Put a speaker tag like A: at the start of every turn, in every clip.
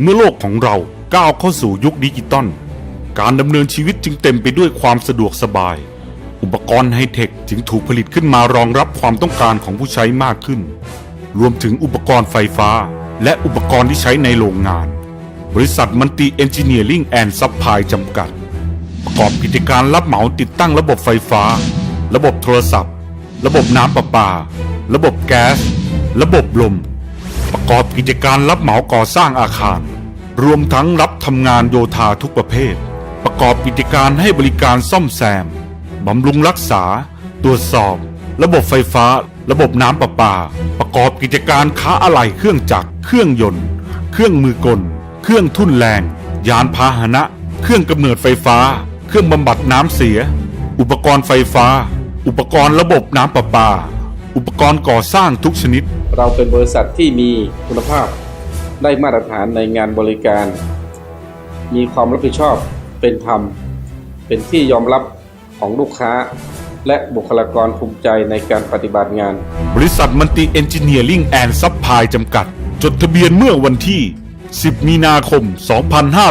A: เมื่อโลกของเราก้าวเข้าสู่ยุคดิจิตอลการดำเนินชีวิตจึงเต็มไปด้วยความสะดวกสบาย อุปกรณ์ไฮเทคจึงถูกผลิตขึ้นมารองรับความต้องการของผู้ใช้มากขึ้น รวมถึงอุปกรณ์ไฟฟ้า และอุปกรณ์ที่ใช้ในโรงงาน บริษัทมันติเอนจิเนียริงแอนด์ซัพพลายจำกัด ประกอบกิจการรับเหมาติดตั้งระบบไฟฟ้า ระบบโทรศัพท์ ระบบน้ำประปา ระบบแก๊ส ระบบลม ประกอบกิจการรับเหมาก่อสร้างอาคาร รวมทั้งรับทำงานโยธาทุกประเภท ประกอบกิจการให้บริการซ่อมแซม บำรุงรักษา ตรวจสอบ ระบบไฟฟ้า ระบบน้ำประปา ประกอบกิจการค้าอะไหล่เครื่องจักร เครื่องยนต์ เครื่องมือกล เครื่องทุ่นแรง ยานพาหนะ เครื่องกำเนิดไฟฟ้า เครื่องบำบัดน้ำเสีย อุปกรณ์ไฟฟ้า อุปกรณ์ระบบน้ำประปา อุปกรณ์ก่อสร้างทุกชนิด
B: เราเป็นบริษัทที่มีคุณภาพ ได้มาตรฐานในงานบริการ มีความรับผิดชอบเป็นธรรม เป็นที่ยอมรับของลูกค้า และบุคลากรภูมิใจในการปฏิบัติงาน
A: บริษัทมันติเอนจิเนียริ่งแอนด์ซัพพลายจำกัด จดทะเบียนเมื่อวันที่ 10 มีนาคม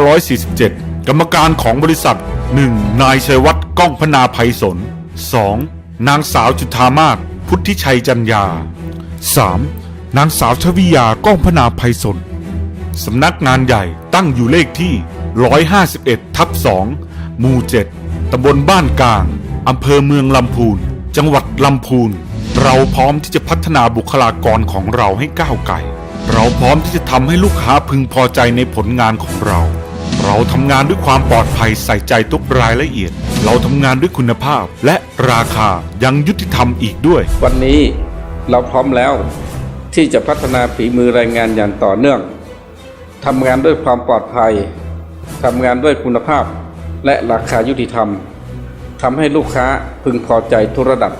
A: 2547 กรรมการของบริษัท 1. นายชัยวัฒน์ก้องพนาภัยสน 2. นางสาวจุธามาศพุทธิชัยจันยา 3. นางสาวชวิยาก้องพนาภัยสน สำนักงานใหญ่ตั้งอยู่เลขที่ 151 ทับ 2 หมู่ 7 ตำบลบ้านกลาง อำเภอเมืองลำพูน จังหวัดลำพูน เราพร้อมที่จะพัฒนาบุคลากรของเราให้ก้าวไกล เราพร้อมที่จะทำให้ลูกค้าพึงพอใจในผลงานของเรา เราทำงานด้วยความปลอดภัยใส่ใจทุกรายละเอียด เราทำงานด้วยคุณภาพ และราคายังยุติธรรมอีกด้วย
B: วันนี้เราพร้อมแล้วที่จะพัฒนาฝีมือแรงงานอย่างต่อเนื่อง ทำงานด้วยความปลอดภัย ทำงานด้วยคุณภาพ และราคายุติธรรมทำให้ลูกค้าพึงพอใจทุกระดับ